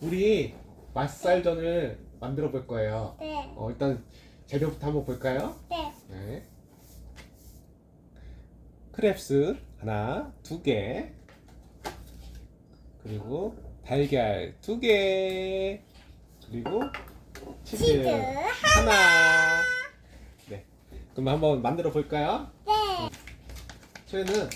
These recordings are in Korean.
우리 맛살전을 만들어 볼 거예요. 네. 어, 일단 재료부터 한번 볼까요? 네. 네. 크랩스 하나, 두 개. 그리고 달걀 두 개. 그리고 치즈, 치즈 하나. 네. 그럼 한번 만들어 볼까요? 네. 소혜는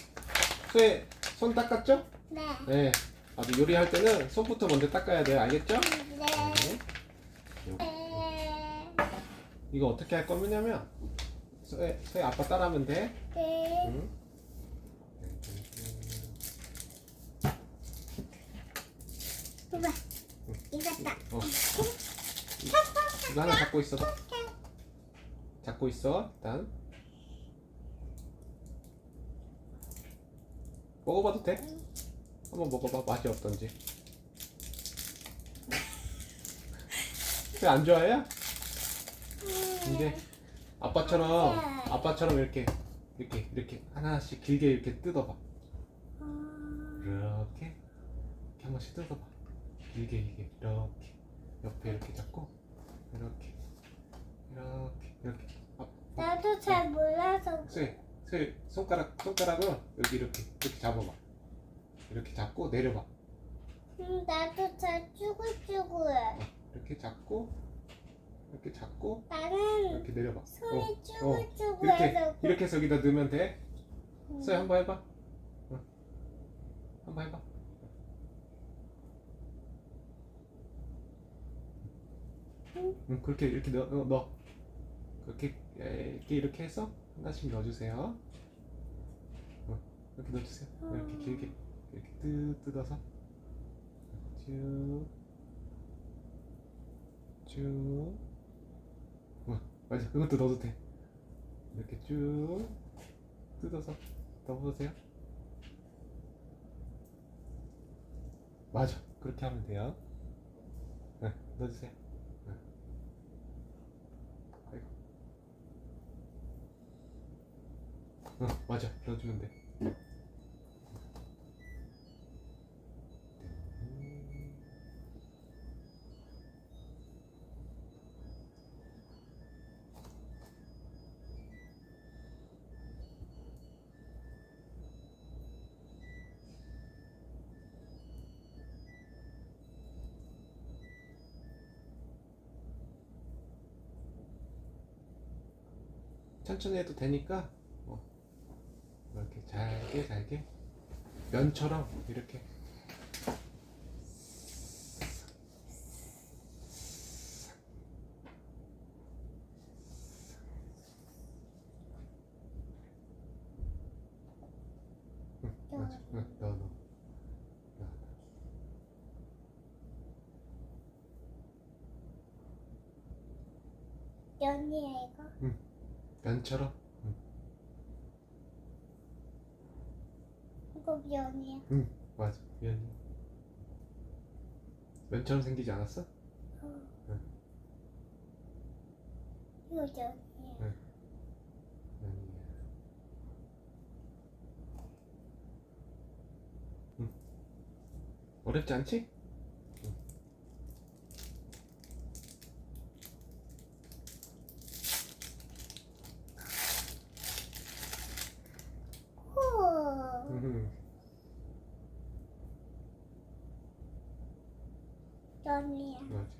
소혜 손 닦았죠? 네. 네. 아주 요리할 때는 손부터 먼저 닦아야 돼요. 알겠죠? 네. 네. 네. 이거 어떻게 할 거냐면 소혜, 소혜 아빠 따라하면 돼. 네. 응? 봐봐. 이겼다. 어. 이거 하나 잡고 있어. 잡고 있어. 일단 먹어봐도 돼? 한번 먹어봐. 맛이 어떤지. 왜 안 좋아해? 이제 아빠처럼 아빠처럼 이렇게 이렇게 이렇게 하나씩 길게 이렇게 뜯어봐. 이렇게 이렇게 한 번씩 뜯어봐. 길게 길게 이렇게 옆에 이렇게 잡고 이렇게 이렇게 이렇게. 아, 나도 잘 몰라서. 쇠, 쇠 손가락 손가락을 여기 이렇게 이렇게 잡아봐. 이렇게 잡고 내려봐. 음, 나도 잘 쭈글쭈글해. 이렇게 잡고 이렇게 잡고 나는 이렇게 내려봐. 손이 어, 이렇게 쭈글쭈글해서. 이렇게 해서 여기다 넣으면 돼. 음. 쇠 한번 해봐. 응. 한번 해봐. 응, 그렇게 이렇게 넣어, 넣어, 넣어. 그렇게 예, 이렇게 이렇게 해서 하나씩 넣어주세요. 응, 이렇게 넣어주세요. 이렇게 음. 길게 이렇게 뜯 뜯어서 쭉, 쭉. 응, 맞아. 이것도 넣어도 돼. 이렇게 쭉 뜯어서 넣어보세요. 맞아. 그렇게 하면 돼요. 네, 넣어주세요. 네. 아이고. 어, 맞아. 넣어주면 돼. 천천히 해도 되니까 어, 이렇게 잘게 잘게 면처럼 이렇게 응, 맞아. 응. 연이야 이거. 면처럼 이거 면이야. 응 맞아 면이 면처럼 생기지 않았어? 어. 응. 이거. 면이야 응 어렵지 않지? 호. 응. 연이야. 맞아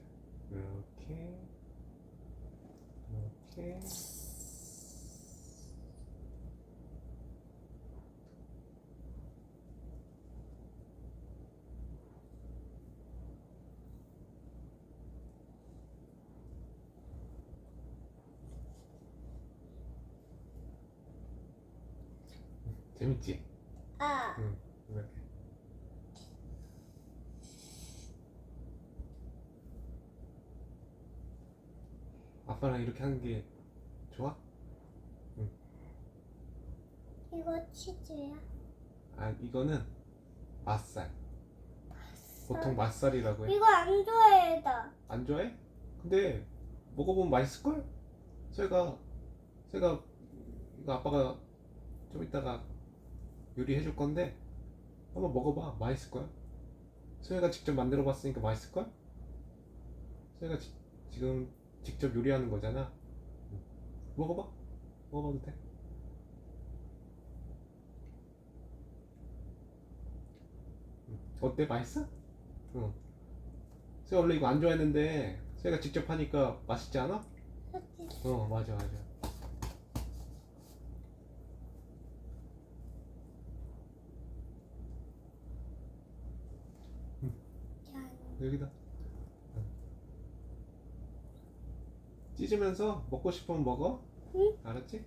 이렇게 이렇게 재밌지? 아. 응 이렇게 아빠랑 이렇게 하는 게 좋아? 이거 치즈야. 아 이거는 맛살 보통 맛살이라고 해 이거 안 좋아해 나. 안 좋아해? 근데 먹어보면 맛있을걸? 새가 새가 이거 아빠가 좀 이따가 요리해 줄 건데 한번 먹어봐 맛있을 거야 소혜가 직접 만들어 봤으니까 맛있을걸? 소혜가 지, 지금 직접 요리하는 거잖아. 응. 먹어봐. 먹어봐도 돼. 응. 어때? 맛있어? 응. 소혜 원래 이거 안 좋아했는데 소혜가 직접 하니까 맛있지 않아? 어 맞아 맞아. 여기다. 찢으면서 먹고 싶으면 먹어. 응. 알았지?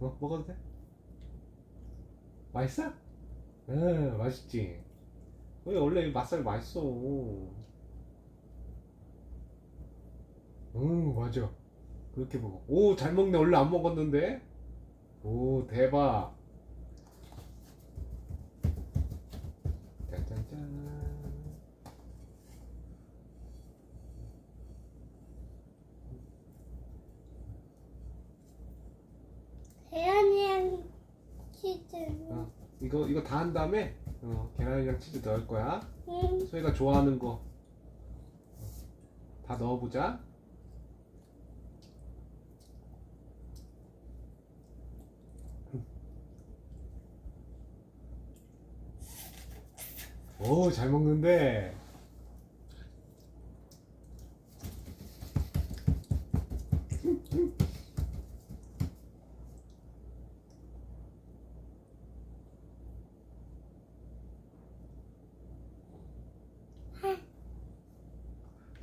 어, 먹어도 돼? 맛있어? 응, 맛있지. 왜 원래 이 맛살 맛있어. 응, 맞아. 그렇게 먹어. 오, 잘 먹네. 원래 안 먹었는데. 오, 대박. 짠짠짠. 계란이랑 치즈. 어, 이거 이거 다 한 다음에 어, 계란이랑 치즈 넣을 거야. 응. 소희가 좋아하는 거 다 넣어보자. 오, 잘 먹는데.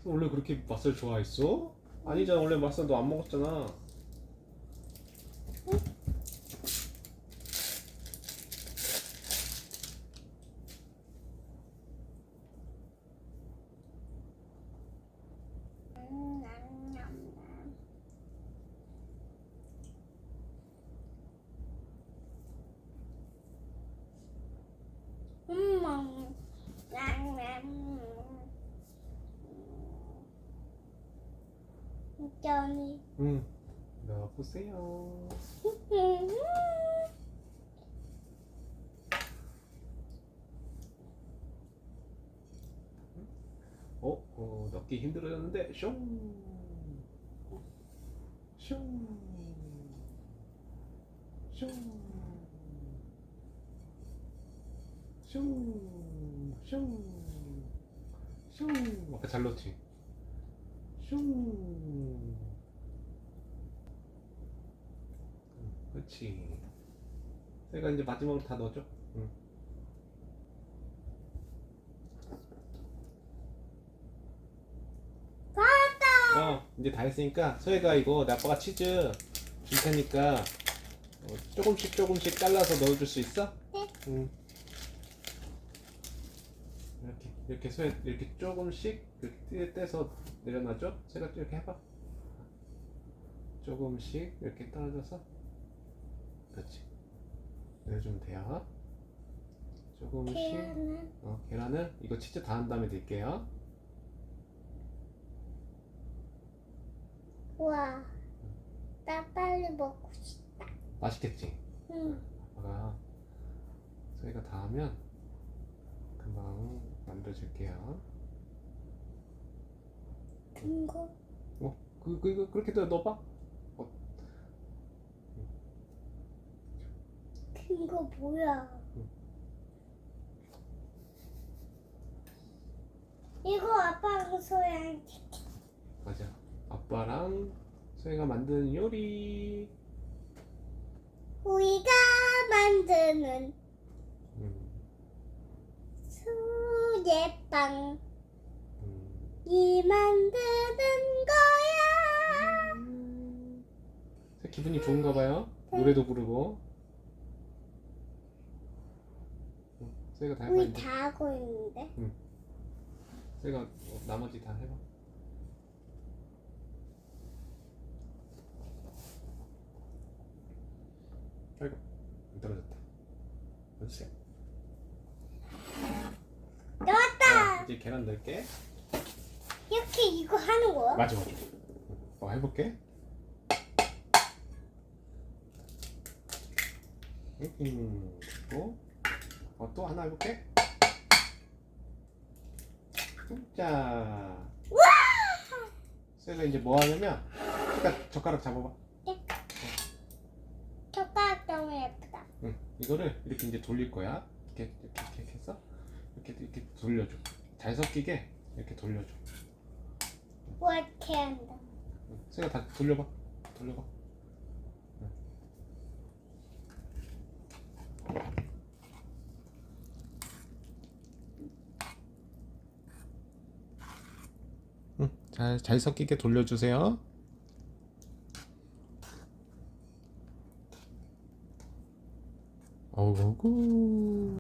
원래 그렇게 맛살 좋아했어? 아니잖아, 원래 맛살 너 안 먹었잖아. 음, 냠냠냠. 음, 음, 냠냠. 짠이. 응. 넣어 보세요. 음. 어, 어 넣기 힘들어졌는데, 숑! 숑! 숑! 숑! 숑! 숑! 아까 잘 넣었지? 숑! 응, 그렇지. 내가 이제 마지막으로 다 넣어줘. 응. 어, 이제 다 했으니까 소혜가 이거 내 아빠가 치즈 줄 테니까 어, 조금씩 조금씩 잘라서 넣어줄 수 있어? 네. 응. 이렇게 이렇게 소혜 이렇게 조금씩 이렇게 떼서 내려놔줘. 소혜가 이렇게 해봐. 조금씩 이렇게 떨어져서 그렇지. 내려주면 돼요. 조금씩 계란은 어, 계란을 이거 치즈 다 한 다음에 넣을게요. 와. 나 빨리 먹고 싶다. 맛있겠지? 응. 아빠가 저희가 다 하면 금방 만들어줄게요. 큰 거. 어, 그, 그, 그 그렇게 더 넣어봐. 큰거 뭐야? 응. 이거 아빠랑 소양 맞아. 아빠랑 소희가 만든 요리. 우리가 만드는 음, 수제빵 음. 이 만드는 거야. 음. 새 기분이 좋은가 봐요. 노래도 부르고. 응, 소희가 다 해봐 우리 이제. 다 하고 있는데. 소희가 어, 나머지 다 해봐. 아이고 떨어졌다. 넣으세요. 나왔다. 이제 계란 넣을게. 이렇게 이거 하는 거야? 맞아 맞아. 어 해볼게. 음, 그리고 어, 또 하나 해볼게. 자. 쇠가 이제 뭐 하냐면, 그러니까 젓가락 잡아봐. 젓가락 너무 예쁘다. 응. 이거를 이렇게 이제 돌릴 거야. 이렇게 이렇게 이렇게 해서 이렇게 이렇게 돌려줘. 잘 섞이게 이렇게 돌려줘. 뭐 이렇게 한다. 응. 쇠가 다 돌려봐. 돌려봐. 잘, 잘 섞이게 돌려주세요. 어구구.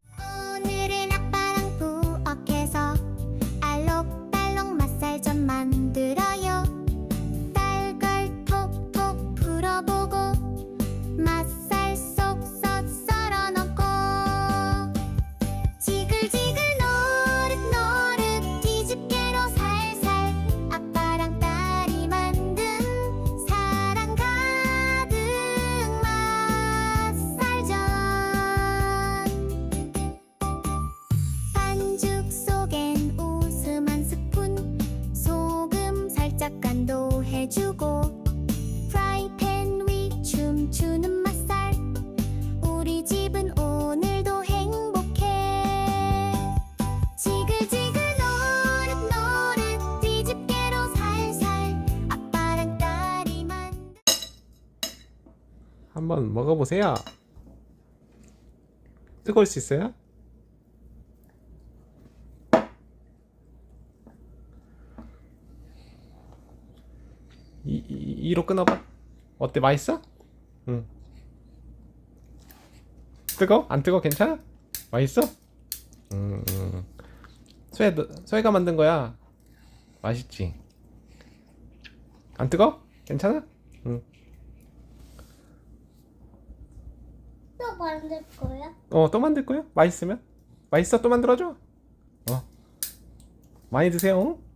한번 먹어보세요. 뜨거울 수 있어요? 이, 이, 이 로 끊어봐. 어때? 맛있어? 응. 뜨거? 안 뜨거? 괜찮아? 맛있어? 음, 음. 소혜, 너- 소혜가 만든 거야. 맛있지? 안 뜨거? 괜찮아? 응. 또 만들 거야? 어, 또 만들 거야? 맛있으면? 맛있어? 또 만들어줘? 어. 많이 드세요. 응?